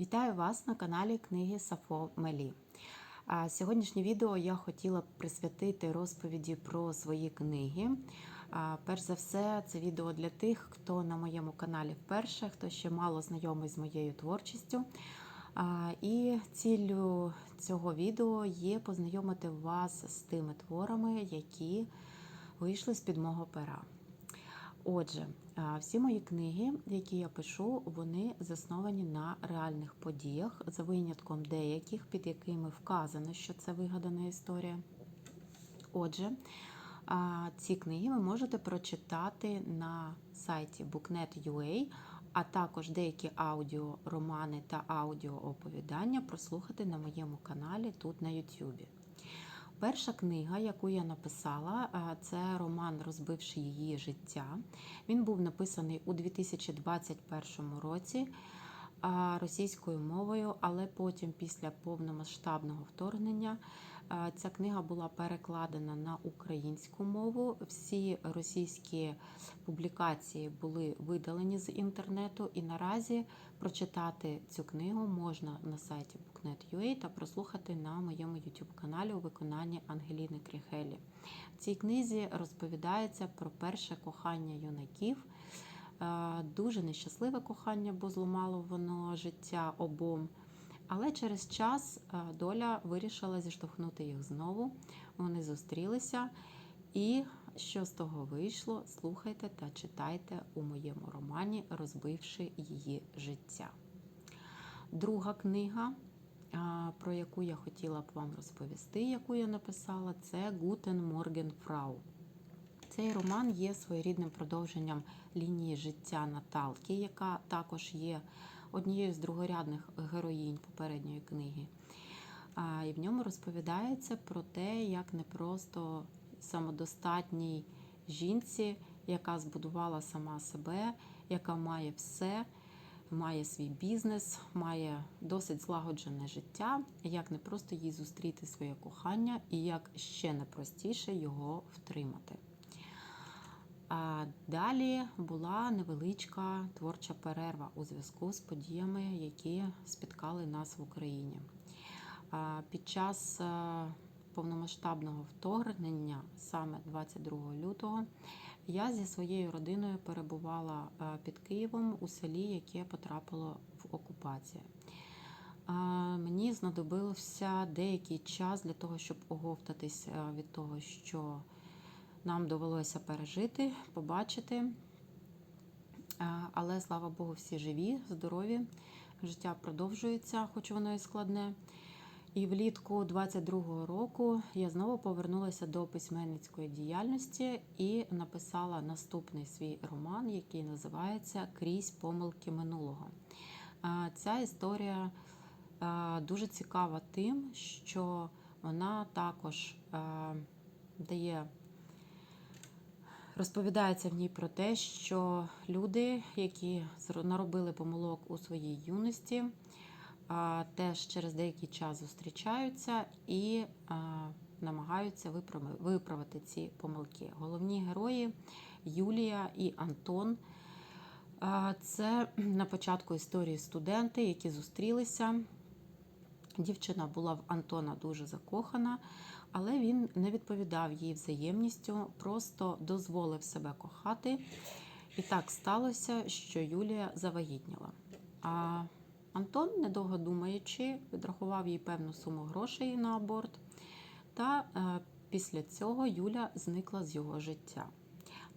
Вітаю вас на каналі Книги Сафо Мелі. Сьогоднішнє відео я хотіла б присвятити розповіді про свої книги. Перш за все, це відео для тих, хто на моєму каналі вперше, хто ще мало знайомий з моєю творчістю. І ціллю цього відео є познайомити вас з тими творами, які вийшли з-під мого пера. Отже, всі мої книги, які я пишу, вони засновані на реальних подіях, за винятком деяких, під якими вказано, що це вигадана історія. Отже, ці книги ви можете прочитати на сайті booknet.ua, а також деякі аудіоромани та аудіооповідання прослухати на моєму каналі тут на YouTube. Перша книга, яку я написала, це роман Розбивши її життя. Він був написаний у 2021 році російською мовою, але потім, після повномасштабного вторгнення, ця книга була перекладена на українську мову. Всі російські публікації були видалені з інтернету, і наразі прочитати цю книгу можна на сайті booknet.ua та прослухати на моєму YouTube каналі у виконанні Ангеліни Кріхелі. В цій книзі розповідається про перше кохання юнаків. Дуже нещасливе кохання, бо зламало воно життя обом. Але через час е, доля вирішила зіштовхнути їх знову. Вони зустрілися. І що з того вийшло, слухайте та читайте у моєму романі, розбивши її життя. Друга книга, про яку я хотіла б вам розповісти, яку я написала, це Гутен Морген Фрау. Цей роман є своєрідним продовженням лінії життя Наталки, яка також є однією з другорядних героїнь попередньої книги. І в ньому розповідається про те, як непросто самодостатній жінці, яка збудувала сама себе, яка має все, має свій бізнес, має досить злагоджене життя, як не просто їй зустріти своє кохання і як ще непростіше його втримати. Далі була невеличка творча перерва у зв'язку з подіями, які спіткали нас в Україні. Під час е, повномасштабного вторгнення, саме 22 лютого, я зі своєю родиною перебувала е, під Києвом у селі, яке потрапило в окупацію. Мені знадобився деякий час для того, щоб оговтатись е, від того, що нам довелося пережити, побачити. Е, Але слава Богу, всі живі, здорові. Життя продовжується, хоч воно і складне. І влітку 22-го року я знову повернулася до письменницької діяльності і написала наступний свій роман, який називається Крізь помилки минулого. Е, Ця історія е, дуже цікава тим, що вона також дає. Розповідається в ній про те, що люди, які наробили помилок у своїй юності, теж через деякий час зустрічаються і намагаються виправити ці помилки. Головні герої Юлія і Антон. Це на початку історії студенти, які зустрілися. Дівчина була в Антона дуже закохана, але він не відповідав їй взаємністю, просто дозволив себе кохати. І так сталося, що Юлія завагітніла. А Антон, недовго думаючи, відрахував їй певну суму грошей на аборт. Та е, після цього Юля зникла з його життя.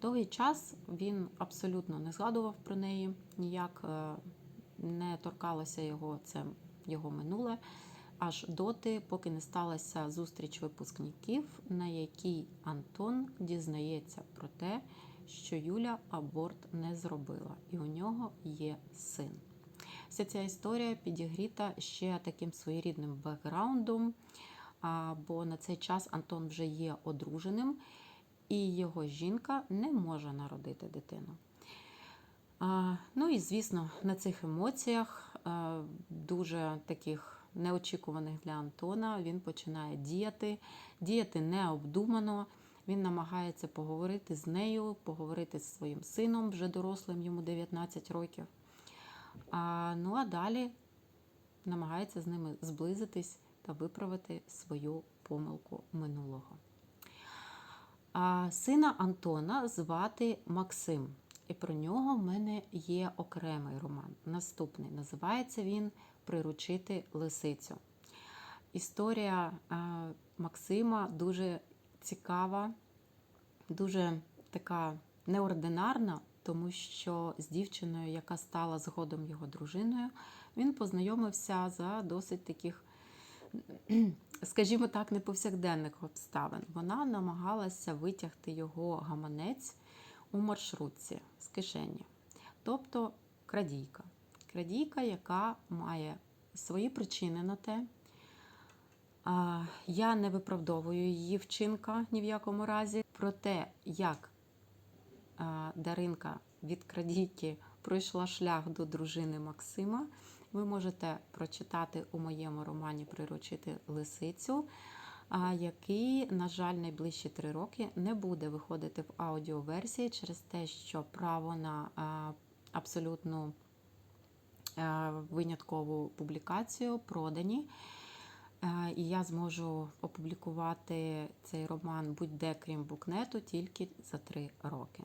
Довгий час він абсолютно не згадував про неї, ніяк е, не торкалося його це його минуле, аж доти, поки не сталася зустріч випускників, на якій Антон дізнається про те, що Юля аборт не зробила, і у нього є син. Вся ця історія підігріта ще таким своєрідним бекграундом, бо на цей час Антон вже є одруженим, і його жінка не може народити дитину. Ну і звісно, на цих емоціях, дуже таких неочікуваних для Антона, він починає діяти, діяти необдумано. Він намагається поговорити з нею, поговорити з своїм сином, вже дорослим, йому 19 років. А, Ну а далі намагається з ними зблизитись та виправити свою помилку минулого. А сина Антона звати Максим. І про нього в мене є окремий роман. Наступний називається він Приручити лисицю. Історія е, Максима дуже цікава, дуже така неординарна, тому що з дівчиною, яка стала згодом його дружиною, він познайомився за досить таких, скажімо так, неповсякденних обставин. Вона намагалася витягти його гаманець у маршрутці з кишені, тобто крадійка. Крадійка, яка має свої причини на те. Я не виправдовую її вчинка ні в якому разі. Про те, як Даринка від крадійки пройшла шлях до дружини Максима, ви можете прочитати у моєму романі Приручити лисицю, який, на жаль, найближчі три роки не буде виходити в аудіоверсії через те, що право на абсолютну виняткову публікацію продані. Е, І я зможу опублікувати цей роман будь-де крім букнету тільки за три роки.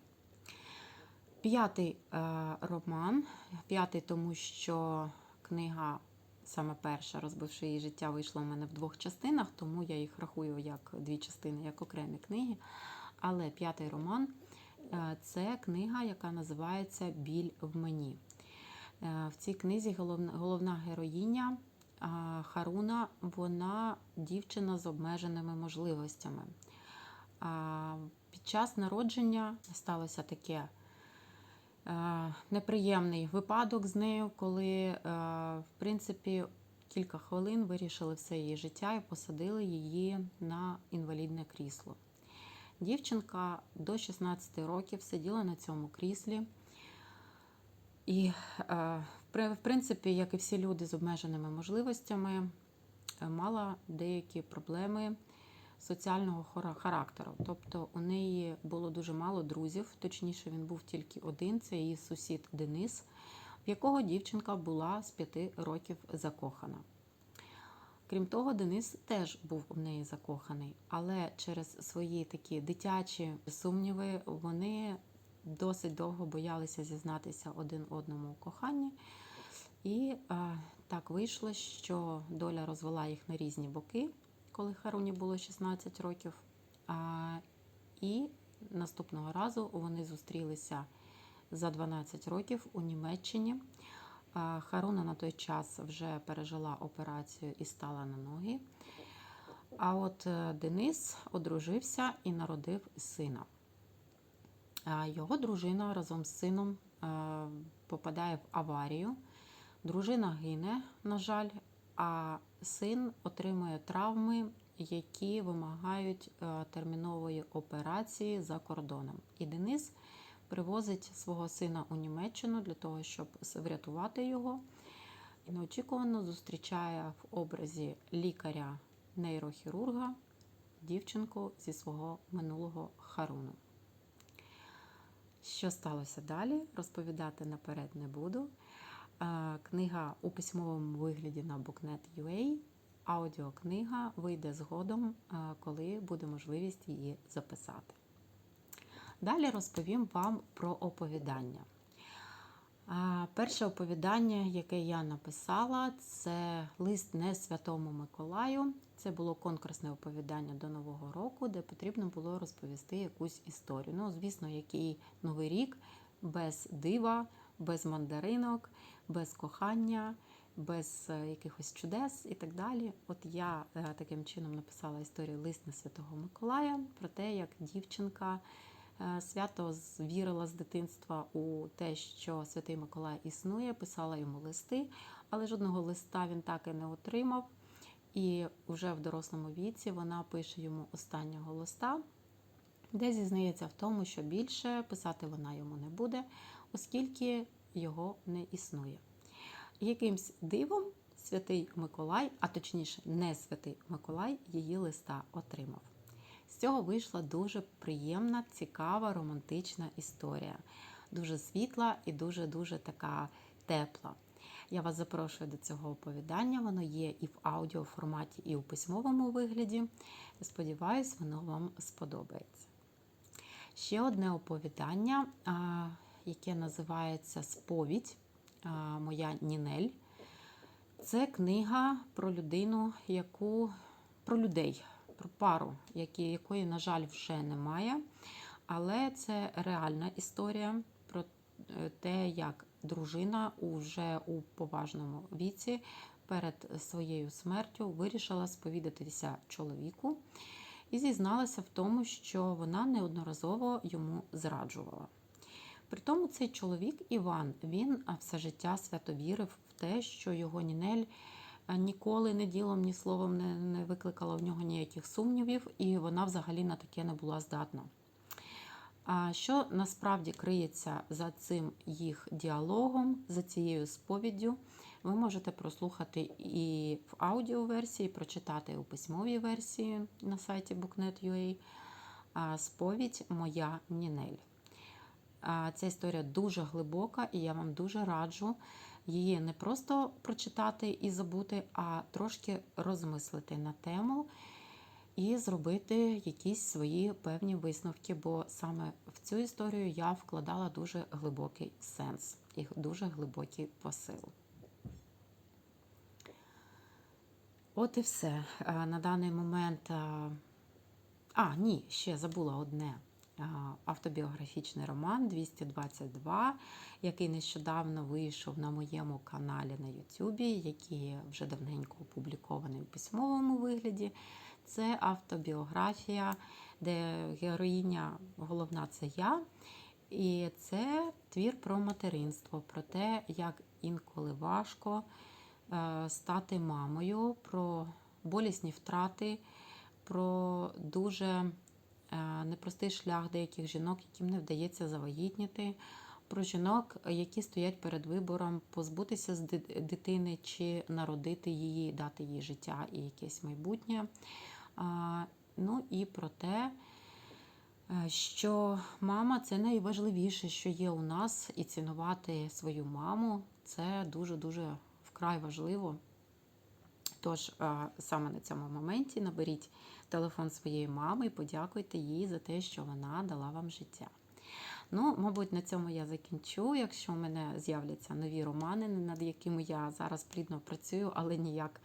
П'ятий е, роман. П'ятий, тому що книга, саме перша, розбивши її життя, вийшла у мене в двох частинах, тому я їх рахую як дві частини, як окремі книги. Але п'ятий роман е, це книга, яка називається Біль в мені. Е, В цій книзі головна, головна героїня. Харуна, вона дівчина з обмеженими можливостями. Під час народження сталося таке е, неприємний випадок з нею, коли, е, в принципі, кілька хвилин вирішили все її життя і посадили її на інвалідне крісло. Дівчинка до 16 років сиділа на цьому кріслі. І, е, в принципі, як і всі люди з обмеженими можливостями, е, мала деякі проблеми соціального характеру. Тобто у неї було дуже мало друзів, точніше, він був тільки один це її сусід Денис, в якого дівчинка була з п'яти років закохана. Крім того, Денис теж був в неї закоханий, але через свої такі дитячі сумніви вони досить довго боялися зізнатися один одному у коханні. І а, так вийшло, що доля розвела їх на різні боки, коли Харуні було 16 років. А, І наступного разу вони зустрілися за 12 років у Німеччині. А, Харуна на той час вже пережила операцію і стала на ноги. А от е, Денис одружився і народив сина. Його дружина разом з сином е, попадає в аварію. Дружина гине, на жаль, а син отримує травми, які вимагають е, термінової операції за кордоном. І Денис привозить свого сина у Німеччину для того, щоб врятувати його. І неочікувано зустрічає в образі лікаря-нейрохірурга дівчинку зі свого минулого Харуну. Що сталося далі, розповідати наперед не буду. Книга у письмовому вигляді на booknet.ua, аудіокнига вийде згодом, коли буде можливість її записати. Далі розповім вам про оповідання. Перше оповідання, яке я написала, це лист не Святому Миколаю. Це було конкурсне оповідання до Нового року, де потрібно було розповісти якусь історію. Ну, звісно, який новий рік без дива, без мандаринок, без кохання, без е, якихось чудес і так далі. От я е, таким чином написала історію лист на Святого Миколая про те, як дівчинка. Е, свято вірила з дитинства у те, що Святий Миколай існує, писала йому листи, але жодного листа він так і не отримав. І вже в дорослому віці вона пише йому останнього листа, де зізнається в тому, що більше писати вона йому не буде, оскільки його не існує. Якимсь дивом святий Миколай, а точніше, не святий Миколай, її листа отримав. З цього вийшла дуже приємна, цікава, романтична історія. Дуже світла і дуже-дуже така тепла. Я вас запрошую до цього оповідання. Воно є і в аудіоформаті, і у письмовому вигляді. Сподіваюсь, воно вам сподобається. Ще одне оповідання, яке називається Сповідь Моя Нінель. Це книга про людину, яку про людей, про пару, якої, на жаль, вже немає. Але це реальна історія про е, те, як дружина уже у поважному віці перед своєю смертю вирішила сповідатися чоловіку і зізналася в тому, що вона неодноразово йому зраджувала. При тому цей чоловік Іван він все життя свято вірив в те, що його Нінель ніколи ні ділом, ні словом не, не викликала в нього ніяких сумнівів, і вона взагалі на таке не була здатна. А що насправді криється за цим їх діалогом, за цією сповіддю, ви можете прослухати і в аудіоверсії, прочитати у письмовій версії на сайті booknet.ua. Сповідь Моя Нінель. Ця історія дуже глибока, і я вам дуже раджу її не просто прочитати і забути, а трошки розмислити на тему і зробити якісь свої певні висновки, бо саме в цю історію я вкладала дуже глибокий сенс і дуже глибокий посил. От і все. На даний момент. а, А, ні, ще забула одне. А, Автобіографічний роман 222, який нещодавно вийшов на моєму каналі на Ютубі, який вже давненько опублікований у письмовому вигляді. Це автобіографія, де героїня головна це я. І це твір про материнство, про те, як інколи важко е, стати мамою, про болісні втрати, про дуже е, непростий шлях деяких жінок, яким не вдається завагітніти, про жінок, які стоять перед вибором позбутися з дитини чи народити її, дати їй життя і якесь майбутнє. Ну і про те, е, що мама це найважливіше, що є у нас, і цінувати свою маму це дуже-дуже вкрай важливо. Тож, е, саме на цьому моменті наберіть телефон своєї мами і подякуйте їй за те, що вона дала вам життя. Ну, мабуть, на цьому я закінчу. Якщо у мене з'являться нові романи, над якими я зараз плідно працюю, але ніяк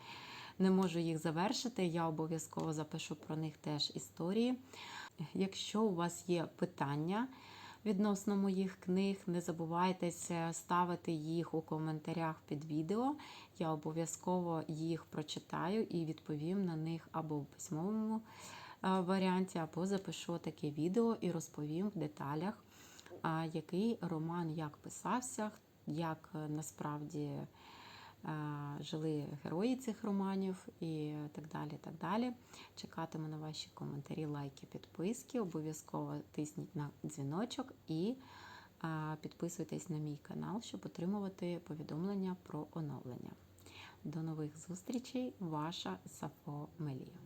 не можу їх завершити, я обов'язково запишу про них теж історії. Якщо у вас є питання відносно моїх книг, не забувайте ставити їх у коментарях під відео. Я обов'язково їх прочитаю і відповім на них або в письмовому е, варіанті, або запишу таке відео і розповім в деталях, який роман як писався, як е, насправді е, жили герої цих романів і так далі. так далі. Чекатиму на ваші коментарі, лайки, підписки. Обов'язково тисніть на дзвіночок і підписуйтесь на мій канал, щоб отримувати повідомлення про оновлення. До нових зустрічей, ваша Сафо Мелія.